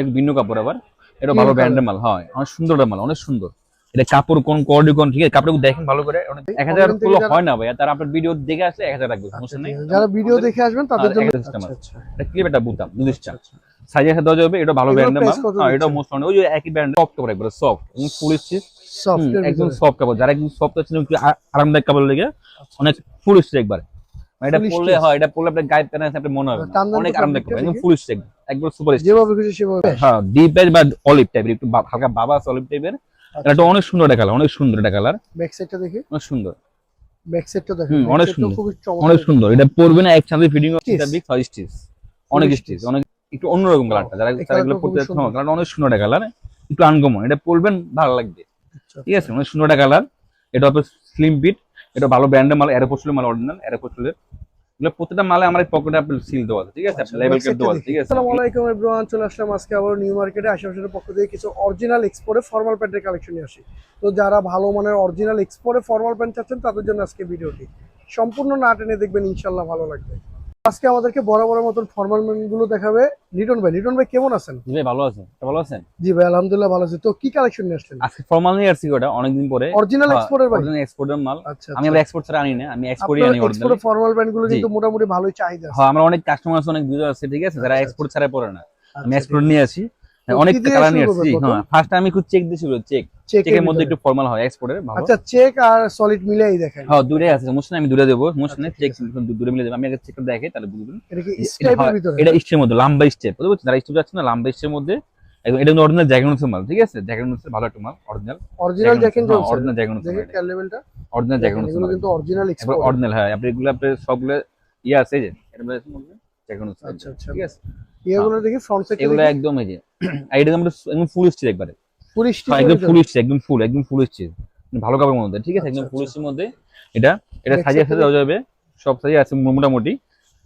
এক ভিন্ন কাপড় আবার। এটা ভালো ব্র্যান্ডের মাল হয়। অনেক সুন্দর মাল অনেক সুন্দর। এটা কাপড় কোন কোয়ালিটি কোন ঠিক আছে? কাপড় দেখেন ভালো করে। এক হাজারগুলো হয় না ভাই তার আপনার ভিডিও দেখে আসলে এক হাজার রাখবে সমস্যা নেই। যারা ভিডিও দেখে আসবেন তাদের জন্য আচ্ছা, আছে। আচ্ছা। এটা ক্লিপ একটা বুতাম দুদিশটা আচ্ছা, সাথে যাবে এটা ভালো ব্র্যান্ডের মাল। হ্যাঁ এটা মোস্ট ওই যে একই ব্র্যান্ড সফট কাপড় একবার সফট ফুল স্টিচ একদম। সফট কাপড় যারা একদম সফট আছে আরামদায়ক কাপড় লেগে অনেক ফুল স্টিচ একবার। মানে এটা পরলে হয় এটা পরলে আপনার গায়ে পেনে আছে আপনি মনে হবে না। টান টান অনেক আরামদায়ক টা কাপড় একদম ফুল স্টিচ একবার সুপার যেভাবে খুশি সেভাবে। হ্যাঁ ডিপ এজ বা অলিভ টাইপের একটু হালকা বাবা অলিভ টাইপের আচ্ছা। এটা অনেক সুন্দর একটা কালার অনেক সুন্দর একটা কালার ব্যাক সাইডটা দেখি। অনেক সুন্দর। ব্যাক সাইডটা Back অনেক সুন্দর। অনেক সুন্দর। এটা পরবে না একসাথে ফিটিং Stitch। এটা বিগ ছয় স্টিচ অনেক স্টিচ অনেক একটু অন্যরকম কালারটা যারা যারা এগুলো খুবই পরতে সুন্দর। অনেক সুন্দর একটা কালার একটু আনকমন এটা পরবেন ভালো লাগবে। আচ্ছা, ঠিক আছে অনেক সুন্দর একটা কালার এটা হবে স্লিম পিট এটা ভালো ব্র্যান্ডের মাল এরোপোস্টের মাল অরিজিনাল এরোপোস্টের এগুলো প্রত্যেকটা মালে আমার পকেটে আপনার সিল দেওয়া আছে ঠিক আছে? আচ্ছা, লেভেল back কেট side টা দেওয়া আছে ঠিক আছে? আসসালামু আলাইকুম এভরিওয়ান চলে আসলাম আজকে আবার নিউ মার্কেটে আশেপাশের পক্ষ থেকে কিছু অরিজিনাল এক্সপোর্টে ফর্মাল প্যান্টের কালেকশন নিয়ে আসি। তো যারা ভালো মানের অরিজিনাল এক্সপোর্টে ফর্মাল প্যান্ট চাচ্ছেন তাদের জন্য আজকে ভিডিওটি সম্পূর্ণ না টেনে দেখবেন ইনশাল্লাহ ভালো লাগবে। আজকে আমাদেরকে বড় বড় মতন ফর্মালগুলো দেখাবে। লিটন ভাই লিটন ভাই কেমন আছেন? জি ভাই ভালো আছেন? ভালো আছেন? জি ভাই আলহামদুলিল্লাহ ভালো আছি। তো কি কালেকশন নিয়ে আসলেন? আজকে ফর্মাল নিয়ে আসছি ওটা অনেকদিন পরে। অরিজিনাল এক্সপোর্টের ভাই? অরিজিনাল এক্সপোর্টের মাল। আচ্ছা আমি আবার এক্সপোর্ট ছাড়া আনি না আমি এক্সপোর্টই আনি অরিজিনাল এক্সপোর্ট ফর্মাল ব্যান্ডগুলো কিন্তু মোটামুটি ভালোই চাহিদা আছে। হ্যাঁ আমরা অনেক কাস্টমার আছে অনেক ভিডিও আছে ঠিক আছে যারা আচ্ছা, এক্সপোর্ট ছাড়া পড়ে না। আমি আচ্ছা, এক্সপোর্ট নিয়ে আসি। অনেক কালার নিয়ে আসছি হ্যাঁ ফার্স্ট আমি একটু চেক দিয়ে শুরু চেক চেকের মধ্যে একটু ফর্মাল হয় এক্সপোর্টের ভালো আচ্ছা চেক আর সলিড মিলাই দেখেন। হ্যাঁ দুটোই আছে সমস্যা আমি দুটো দেবো সমস্যা নেই আচ্ছা, চেক দূরে মিলে যাবে আমি আগে চেকটা দেখে তাহলে বুঝবেন। এটা হয়- স্টের মধ্যে লম্বা স্টেপ বুঝতে পারছেন? যারা স্টেপ যাচ্ছে না লম্বা স্টের মধ্যে একদম এটা অরিজিনাল জ্যাকেট মাল ঠিক আছে? জ্যাকেট ভালো একটা মাল অরিজিনাল অরিজিনাল চলছে অরিজিনাল জ্যাকেট দেখেন লেভেলটা অরিজিনাল এগুলো কিন্তু অরিজিনাল এক্সপোর্ট অরিজিনাল হ্যাঁ আপনি এগুলো আপনি সবগুলো ইয়ে আছে যে এটা বলে জ্যাকেট আচ্ছা আচ্ছা। ঠিক আছে? এগুলো দেখি ফ্রন্ট সাইড এগুলো একদম এই যে আর এটা আমরা একদম ফুল স্টিচ একবারে ফুল হ্যাঁ, স্টিচ একদম ফুল স্টিচ একদম ফুল একদম ফুল স্টিচ ভালো কাপড়ের মধ্যে ঠিক আছে একদম আচ্ছা, ফুল আচ্ছা। স্টিচের মধ্যে এটা এটা Back সাজিয়ে side আছে দেওয়া যাবে সব সাইজে আছে মোটামুটি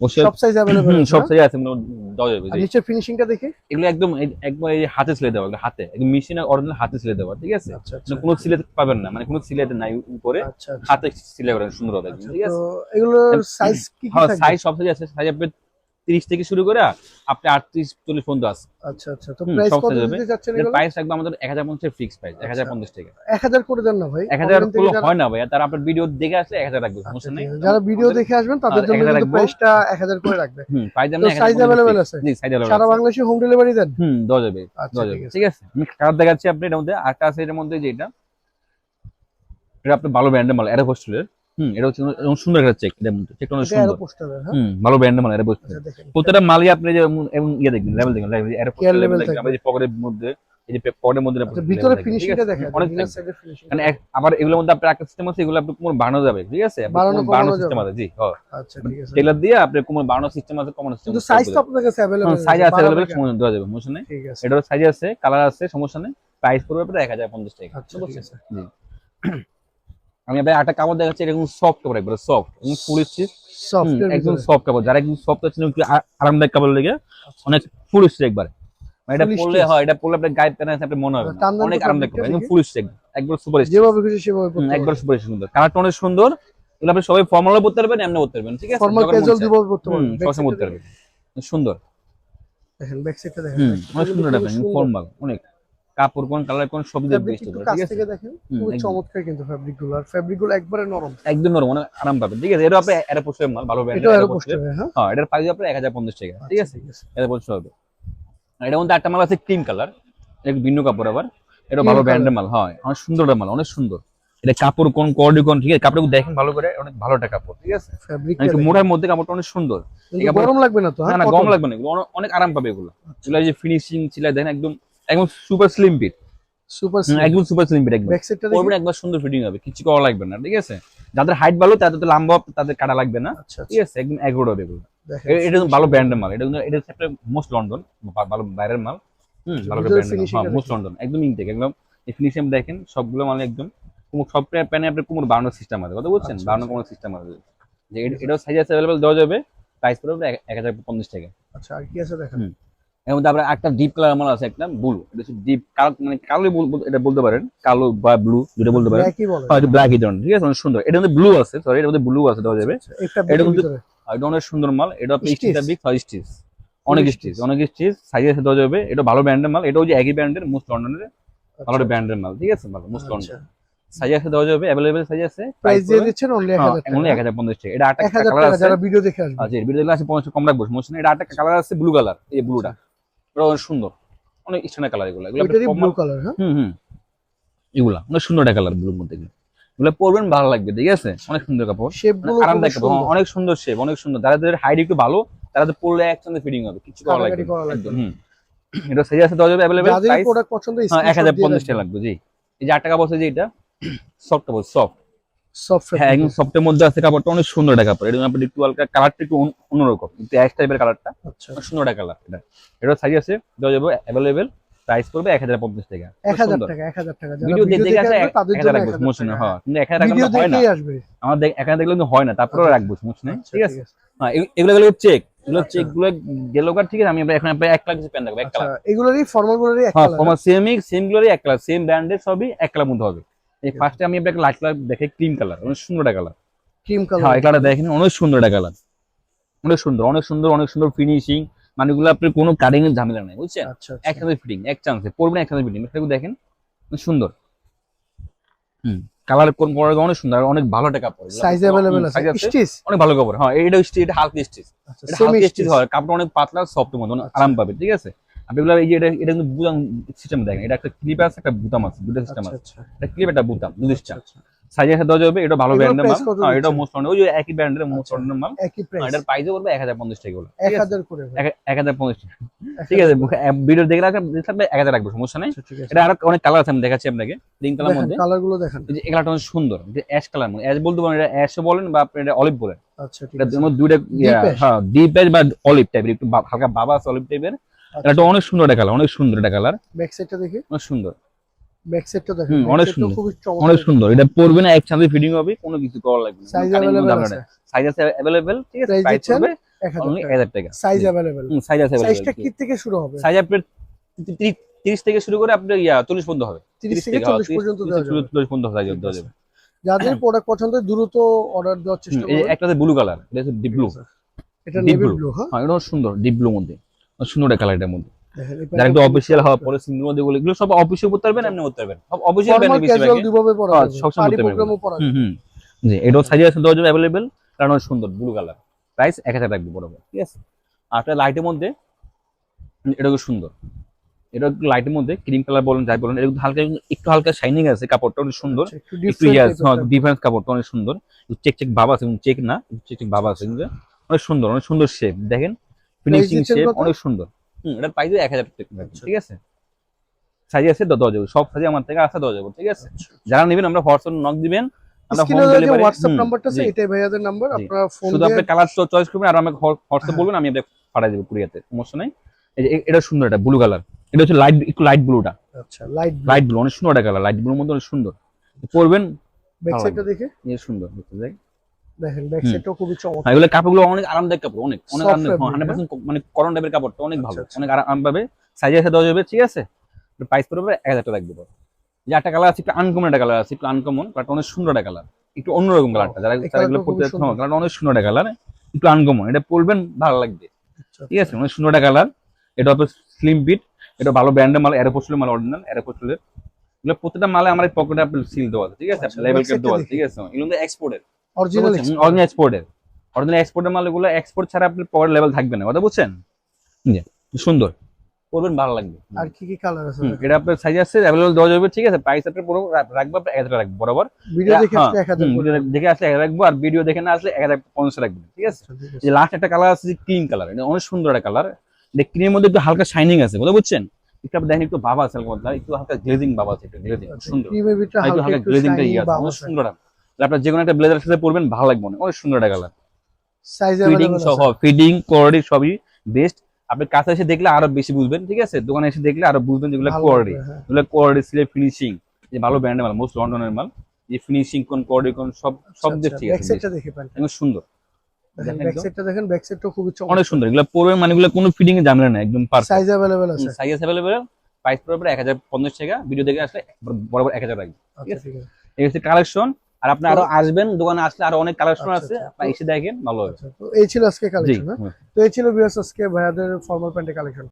অবশ্যই সব সাইজ अवेलेबल হুম, আছে সব না? সাইজে আছে মোটামুটি দেওয়া যাবে আর জি। নিচের ফিনিশিংটা দেখি এগুলো একদম এই- একবার এই যে হাতে সিলে দেওয়া এগুলো হাতে একদম মেশিন অরিজিনাল হাতে সিলে দেওয়া ঠিক আছে আচ্ছা আচ্ছা মানে কোনো সিলে পাবেন না মানে কোনো সিলেট নাই উপরে আচ্ছা আচ্ছা হাতে সিলে করেন সুন্দর হবে একদম, আচ্ছা, ঠিক আছে তো এগুলোর সাইজ কি কি হ্যাঁ থাকবে সাইজ সব সাইজ আছে সাইজ আপনি তিরিশ থেকে শুরু করে আপনি আটত্রিশ চল্লিশ পর্যন্ত আছে। আচ্ছা আচ্ছা। তো প্রাইস কত দিতে যাচ্ছেন এগুলো? প্রাইস রাখবে আমাদের এক হাজার পঞ্চাশ ফিক্স প্রাইস এক হাজার পঞ্চাশ টাকা 1000 করে দেন না ভাই। এক হাজার Online থেকে গুলো হয় না ভাই। তার আপনার ভিডিও দেখে আসলে এক হাজার রাখবে আচ্ছা, সমস্যা নেই। যারা ভিডিও দেখে আসবেন তাদের জন্য কিন্তু প্রাইসটা 1000 করে রাখবে। হুম প্রাইস আমরা size available আছে? জি সাইজ अवेलेबल সারা বাংলাদেশে হোম ডেলিভারি দেন? হুম দেওয়া যাবে। আচ্ছা দেওয়া ঠিক যাবে আছে। ঠিক আছে? আমি কালার দেখাচ্ছি আপনি এটার মধ্যে। আছে এটার মধ্যে যেটা এটা আপনার ভালো ব্র্যান্ডের মাল এরো। হোস্টেলের হুম এটা হচ্ছে এরকম সুন্দর একটা চেক এটার মধ্যে চেকটা অনেক এটা আরো সুন্দর পোস্টারের হ্যাঁ হুম ভালো ব্র্যান্ডের মাল এরো হোস্টেল আচ্ছা দেখেন প্রত্যেকটা মালই আপনি যে এমন- এমন ইয়ে দেখবেন লেভেল দেখবেন লেভেল এরো Care level লেভেল দেখবেন থাকবে। আবার এই পকেটের মধ্যে এই যে পকেটের মধ্যে আচ্ছা level ভিতরে দেখবেন, ঠিক ফিনিশিংটা আছে? দেখেন অনেক ইনার থাকবে। সাইডের ফিনিশিং মানে এক- আবার এগুলোর মধ্যে আপনার একটা সিস্টেম আছে এগুলো আপনি কোমর বানানো যাবে ঠিক আছে আপনি বাড়ানো কোমর বানানো কমানো সিস্টেম যাবে। আছে জি হ্যাঁ আচ্ছা ঠিক আছে টেলার দিয়ে আপনি কোমর বানানো সিস্টেম আছে কমানো সিস্টেম কিন্তু সাইজ তো আপনাদের কাছে अवेलेबल সাইজ আছে अवेलेबल সমস্যা দেওয়া যাবে সমস্যা নেই ঠিক আছে এটার সাইজ আছে কালার আছে সমস্যা নেই প্রাইস পড়বে আপনার এক হাজার পঞ্চাশ টাকা আচ্ছা ঠিক আছে জি আমি আপনার একটা কাপড় দেখাচ্ছি এরকম সফট কাপড় একবার সফট একদম ফুল স্টিচ সফট একদম সফট কাপড়। যারা একদম সফট আছে একটু আরামদায়ক কাপড় লেগে অনেক ফুল স্টিচ একবার। মানে এটা পরলে হয় এটা পরলে আপনার গায়ে পেনে আছে মনে হবে অনেক আরামদায়ক কাপড় একদম। ফুল স্টিচ একবার সুপার স্টিচ যেভাবে খুশি সেভাবে একবার সুপার সুন্দর। কালারটা অনেক সুন্দর এগুলো আপনি সবাই ফর্মালও পড়তে পারবেন এমনি পড়তে পারবেন ঠিক আছে? Formal casual. দিব করতে পারবেন সবসময় পড়তে পারবেন। সুন্দর। দেখেন ব্যাক সাইডটা দেখেন। অনেক সুন্দর খুবই ফর্মাল অনেক। কাপড় কোন কালার কোন সবই বেস্ট একটু ঠিক কাছ আছে থেকে দেখেন। একদম। চমৎকার কিন্তু ফ্যাব্রিকগুলো আর ফ্যাব্রিকগুলো একবারে নরম। একদম নরম অনেক আরাম পাবেন ঠিক আছে? এটা আপনি এর পোস্টের মাল ভালো ব্র্যান্ড আরও পোস্টার হ্যাঁ। হ্যাঁ এটার প্রাইস হাজার পঞ্চাশ টাকা ঠিক আছে? এর পোস্ট হবে এটার মধ্যে একটা মাল আছে ক্রিম কালার এক ভিন্ন কাপড় আবার। এটা ভালো। ব্র্যান্ডের মাল হয় অনেক সুন্দর মাল অনেক সুন্দর। এটা কাপড় কোন কোয়ালিটি কোন ঠিক আছে? কাপড় দেখেন ভালো করে অনেক ভালো একটা কাপড় ঠিক আছে? ফ্যাব্রিক মানে একটু মোটার মধ্যে কাপড়টা অনেক সুন্দর। গরম লাগবে না তো না হ্যাঁ? না গরম লাগবে না এগুলো অনেক- অনেক আরাম পাবে এগুলো। এগুলো যে ফিনিশিং ছিল দেখেন একদম একদম সুপার স্লিম ফিট সুপার একদম সুপার স্লিম একদম। একবার সুন্দর ফিটিং হবে কিছু করা লাগবে না ঠিক আছে? যাদের হাইট ভালো তাদের তো লম্বা তাদের কাটা লাগবে না। আচ্ছা ঠিক আছে একদম এগোড হবে এগুলো এটা ভালো ব্র্যান্ডের মাল এটা এটা একটা মোস্ট লন্ডন ভালো বাইরের মাল। হুম ভালো ব্র্যান্ডের মোস্ট লন্ডন একদম ইনটেক একদম। ফিনিশিং দেখেন সবগুলো মানে একদম কুমুর সব প্যানে আপনার কুমুর বানানোর সিস্টেম আছে কথা আচ্ছা, বানানোর কোনো সিস্টেম আছে। যে এটা- এটাও সাইজ আছে অ্যাভেলেবল দেওয়া যাবে। প্রাইস পড়বে এক- হাজার পঞ্চাশ টাকা। আচ্ছা আর কি আছে দেখেন? হুম। এর মধ্যে আবার একটা ডিপ কালার মাল আছে একটা ব্লু এটা হচ্ছে ডিপ কালো মানে কালো এটা বলতে পারেন কালো বা ব্লু যেটা বলতে পারেন। ব্ল্যাক এই ধরনের ঠিক আছে অনেক সুন্দর এটা মধ্যে ব্লু আছে সরি এর মধ্যে ব্লু আছে দেওয়া যাবে। এটা কিন্তু- আর এটা অনেক সুন্দর মাল এটা আপনি। স্টিচটা বিগ হয় স্টিচ অনেক স্টিচ অনেক স্টিচ সাইজে সাথে দেওয়া যাবে এটা ভালো ব্র্যান্ডের মাল এটা হচ্ছে একই ব্র্যান্ডের মোস্ট লন্ডনের ভালো আচ্ছা, ব্র্যান্ডের মাল ঠিক আছে ভালো মোস্ট আচ্ছা। লন্ডন সাইজে সাথে দেওয়া যাবে অ্যাভেলেবেল সাইজ আছে প্রাইস দিয়ে দিচ্ছেন অনলি এক হাজার অনলি এক টাকা এটা আটটা হাজার কালার আছে। যারা ভিডিও দেখে আসবে। আচ্ছা এর ভিতরে আছে পঞ্চাশ কম রাখব সমস্যা নেই এটা আটটা কালার আছে ব্লু কালার এই ব্লুটা এটা অনেক সুন্দর। অনেক স্ট্যান্ডার্ড কালার এগুলো। এগুলো ব্লু কালার হ্যাঁ? হুম হুম। এগুলা অনেক সুন্দর একটা কালার ব্লুর মধ্যে এগুলো। পরবেন ভালো লাগবে ঠিক আছে? অনেক সুন্দর কাপড়। আরামদায়ক কাপড়। হ্যাঁ, অনেক সুন্দর শেপ অনেক সুন্দর। যারা যাদের হাইট একটু ভালো তারা তো পরলে একসঙ্গে ফিটিং হবে কিছু করা লাগবে হুম। এটা সাইজ আছে দেওয়া যাবে অ্যাভেলেবেল যাদের প্রাইস প্রোডাক্ট পছন্দ হ্যাঁ এক হাজার পঞ্চাশ টাকা লাগবে জি। এই যে আট টাকা বলছে যে এটা সফট কাপড় সফট হ্যাঁ একদম সফটের মধ্যে আছে কাপড়টা অনেক সুন্দর একটা কাপড়। এটা আপনি একটু হালকা কালারটা একটু অন্যরকম একটু অ্যাশ টাইপের কালারটা আচ্ছা। সুন্দর একটা কালার এটা। এটা সাইজ আছে দেওয়া যাবে অ্যাভেলেবেল প্রাইস পড়বে এক হাজার পঞ্চাশ টাকা। এক হাজার টাকা এক হাজার টাকা ভিডিও ভিডিও দেখে দেখে আসে এক হাজার রাখব সমস্যা নেই হ্যাঁ কিন্তু এক হাজার টাকা হয় না। আমার দেখলে কিন্তু হয় তারপরেও রাখব সমস্যা নেই আচ্ছা, ঠিক আছে? হ্যাঁ এগুলো গেলে চেক এগুলো আচ্ছা। চেকগুলো গেলো ঠিক আছে আমি এখন আপনার এক লাখ পেন রাখব এক আচ্ছা কালার এগুলোরই ফর্মাল গুলোরই এক হ্যাঁ কালার তোমার সেমই সেম গুলোরই এক কালার সেম ব্র্যান্ডের সবই এক কালার মধ্যে হবে। এই ফার্স্টে আমি আপনাকে লাইট কালার দেখে ক্রিম কালার অনেক সুন্দর একটা কালার ক্রিম হ্যাঁ কালার এই কালারটা দেখেন অনেক সুন্দর একটা কালার অনেক সুন্দর অনেক সুন্দর অনেক সুন্দর ফিনিশিং মানে এগুলো আপনার কোনো কাটিং এর ঝামেলা নেই বুঝছেন আচ্ছা আচ্ছা। একসাথে ফিটিং এক চান্সে পড়বেন একসাথে ফিটিং এটা দেখেন অনেক সুন্দর হুম কালার কোন পরে অনেক সুন্দর আর অনেক ভালো একটা কাপড় সাইজ अवेलेबल আছে সাইজ আছে স্টিচ অনেক ভালো কাপড় হ্যাঁ এটা স্টিচ এটা হালকা স্টিচ আচ্ছা এটা সেমি হালকা স্টিচ স্টিচ হয় কাপড় অনেক পাতলা সফট মতো অনেক আচ্ছা। আরাম পাবে ঠিক আছে আপনি এগুলো এই যে এটা এটা কিন্তু বুতাম সিস্টেম দেখেন এটা একটা ক্লিপ আছে একটা বুতাম আছে দুটো সিস্টেম আচ্ছা আছে। আচ্ছা। একটা ক্লিপ একটা বুতাম আচ্ছা। সাইজ আছে দেওয়া যাবে এটা ভালো ব্র্যান্ডের মাল। হ্যাঁ এটা? মোস্ট ওই যে একই ব্র্যান্ডের মোস্ট আচ্ছা। মাল। একই প্রাইস এটার প্রাইসও পড়বে এক হাজার পঞ্চাশ টাকা বলে এক হাজার করে ভাই। এক হাজার পঞ্চাশ ঠিক আছে ভিডিও দেখে রাখা থাকবে এক হাজার রাখব সমস্যা নেই। আচ্ছা, এটা আরও অনেক কালার আছে আমি দেখাচ্ছি আপনাকে পিঙ্ক কালার মধ্যে। কালারগুলো দেখেন। এই যে এই কালারটা অনেক সুন্দর যে অ্যাশ কালার মধ্যে অ্যাশ বলতে পারেন এটা অ্যাশও বলেন বা আপনি এটা অলিভ বলেন। আচ্ছা ঠিক এটা আছে। মধ্যে দুইটা হ্যাঁ ডিপ অ্যাশ বা অলিভ টাইপের একটু হালকা বাবা আছে অলিভ টাইপের। এটা অনেক সুন্দর একটা কালার অনেক সুন্দর একটা কালার ব্যাক সাইডটা দেখি অনেক সুন্দর ব্যাক সাইডটা দেখেন হুম, back অনেক side টা সুন্দর। খুবই অনেক চমৎকার সুন্দর এটা পরবে না একসাথে ফিটিং হবে কোনো কিছু করা লাগবে না সাইজ अवेलेबल আছে সাইজ আছে অ্যাভেলেবেল ঠিক আছে Price প্রাইস দিচ্ছেন? পড়বে 1000 অনলি টাকা 1000 টাকা সাইজ अवेलेबल সাইজ আছে সাইজটা অ্যাভেলেবেল কি থেকে শুরু হবে সাইজ আপনার 30 থেকে শুরু করে আপনার ইয়া 40 পর্যন্ত হবে 30 থেকে 40 পর্যন্ত দেওয়া যাবে 40 পর্যন্ত সাইজ দেওয়া যাবে যাদের প্রোডাক্ট পছন্দ হয় দ্রুত অর্ডার দেওয়ার চেষ্টা হুম, এই করবেন একটা ব্লু কালার এটা হচ্ছে ডিপ ব্লু এটা deep নেভি blue। ব্লু হ্যাঁ হ্যাঁ এটা অনেক সুন্দর ডিপ ব্লু মধ্যে অনেক সুন্দর একটা কালার এটার মধ্যে। যারা একটু অফিসিয়াল খুবই হওয়া চমৎকার। পরে সিঙ্গেল মধ্যে এগুলো সব অফিসিয়াল করতে পারবেন এমনি করতে পারবেন। সব অফিসিয়াল ব্যান্ড ক্যাজুয়াল দুভাবে পরা হ্যাঁ, যাবে সবসময় পার্টি করতে পারবেন। হুম হুম। জি এটাও সাইজ আছে দেওয়া যাবে অ্যাভেলেবেল কারণ সুন্দর ব্লু কালার প্রাইস এক হাজার রাখব বরাবর। ঠিক আছে আর একটা লাইটের মধ্যে এটা খুব সুন্দর। এটা লাইটের মধ্যে ক্রিম কালার বলেন যাই বলেন এটা একটু হালকা একটু হালকা শাইনিং আছে কাপড়টা অনেক সুন্দর। আচ্ছা, একটু ডিফারেন্স কাপড়টা অনেক সুন্দর। চেক চেক ভাব আছে চেক না চেক চেক ভাব আছে অনেক সুন্দর অনেক সুন্দর শেপ দেখেন ফিনিশিং শেপ অনেক সুন্দর। হুম এটা প্রাইস এক হাজার টাকা। আচ্ছা। ঠিক আছে? সাইজ আছে দেওয়া যাবে সব সাইজ আমার থেকে আসা দেওয়া যাবে ঠিক আছে? আচ্ছা। যারা নেবেন আমরা হোয়াটসঅ্যাপ নক দিবেন আমরা হোম ডেলিভারি হোয়াটসঅ্যাপ নাম্বারটা আছে এটাই ভাইয়াদের নাম্বার আপনারা ফোন শুধু আপনি কালার চয়েস করবেন আর আমাকে হোয়াটসঅ্যাপ হ্যাঁ। বলবেন আমি আপনাকে পাঠিয়ে দেবো কুরিয়াতে সমস্যা নাই। এই যে এটা সুন্দর এটা ব্লু কালার এটা হচ্ছে লাইট একটু লাইট ব্লুটা আচ্ছা লাইট লাইট ব্লু অনেক সুন্দর একটা কালার লাইট ব্লুর মধ্যে অনেক সুন্দর। পরবেন। ব্যাক সাইডটা দেখে। ইয়ে সুন্দর দেখতে যায় দেখেন ব্যাক সাইডটাও খুবই চমৎকার। হ্যাঁ, এগুলো কাপড়গুলো অনেক আরামদায়ক কাপড় অনেক অনেক আরামদায়ক fabric, হান্ড্রেড পার্সেন্ট মানে করন টাইপের কাপড়টা অনেক ভালো আচ্ছা, আচ্ছা। অনেক আরাম পাবে সাইজে সাথে দেওয়া যাবে ঠিক আছে? প্রাইস পড়বে এক হাজার টাকা রাখব যে একটা কালার আছে একটু আনকমন একটা কালার আছে একটু আনকমন কালারটা অনেক সুন্দর একটা কালার একটু অন্যরকম কালারটা যারা যারা এগুলো পড়তে সুন্দর। কালারটা অনেক সুন্দর একটা কালার একটু আনকমন এটা পরবেন ভালো লাগবে। আচ্ছা, ঠিক আছে অনেক সুন্দর একটা কালার এটা স্লিম বিট এটা ভালো ব্র্যান্ডের মাল অরিজিনাল এগুলো প্রত্যেকটা মালে আমার পকেটে আপনার সিল দেওয়া আছে ঠিক আছে? লেভেল website দেওয়া আছে ঠিক আছে? এগুলো কিন্তু এক্সপোর্টের অরিজিনাল অরিজিনাল এক্সপোর্টের অরিজিনাল এক্সপোর্টের মাল এগুলো এক্সপোর্ট ছাড়া আপনার পকেট লেভেল থাকবে না কথা বুঝছেন? জি, সুন্দর। পরবেন ভালো লাগবে। আর কি কি কালার আছে? এটা আপনার সাইজ আছে অ্যাভেলেবল দেওয়া যাবে ঠিক আছে? প্রাইস আপনার পুরো রাখব রাখব বরাবর। ভিডিও দেখে হ্যাঁ, আসলে 1000 করে দেখে আসলে এক হাজার রাখব আর ভিডিও দেখে না আসলে এক হাজার পঞ্চাশ রাখবেন ঠিক আছে? আচ্ছা, যে লাস্ট একটা কালার আছে যে ক্রিম কালার এটা অনেক সুন্দর একটা কালার এটা ক্রিমের মধ্যে একটু হালকা শাইনিং আছে কথা বুঝছেন? একটু দেখেন একটু বাবা আছে একটু হালকা গ্লেজিং বাবা আছে একটু গ্লেজিং আচ্ছা, সুন্দর। একটু হালকা গ্লেজিংটা ইয়ে আছে অনেক সুন্দর। আপনার যে কোনো একটা ব্লেজারের সাথে পরবেন ভালো লাগবে অনেক অনেক সুন্দর একটা কালার সাইজ ফিটিং अवेलेबल সহ আছে ফিটিং কোয়ালিটি সবই বেস্ট আপনি কাছে এসে দেখলে আরো বেশি বুঝবেন ঠিক আছে দোকানে এসে দেখলে আরো বুঝবেন যেগুলো ভালো কোয়ালিটি লাগবে, হ্যাঁ। এগুলো কোয়ালিটি সিলে ফিনিশিং যে ভালো ব্র্যান্ডের মাল মোস্ট লন্ডনের মাল যে ফিনিশিং কোন কোয়ালিটি কোন সব সব দিক ঠিক ব্যাক আছে সাইডটা দেখে প্যান্ট একদম সুন্দর দেখেন দেখেন ব্যাক তো। সাইডটা দেখেন ব্যাক সাইডটাও খুবই চমৎকার অনেক সুন্দর এগুলো পরবেন মানে এগুলো কোনো ফিটিং এ ঝামেলা না একদম পারফেক্ট সাইজ अवेलेबल আছে সাইজ অ্যাভেলেবল প্রাইস পড়বে এক হাজার পঞ্চাশ টাকা ভিডিও দেখে আসলে বরাবর এক হাজার রাখবে আচ্ছা ঠিক আছে এই হচ্ছে কালেকশন আর আপনি আরও আসবেন দোকানে আসলে আরও অনেক কালেকশন আচ্ছা, আছে আচ্ছা। আপনি এসে দেখেন ভালো হবে। আচ্ছা তো এই ছিল আজকে কালেকশন হ্যাঁ? তো এই ছিল বিয়াস আজকে ভাইয়াদের ফর্মাল প্যান্টের কালেকশন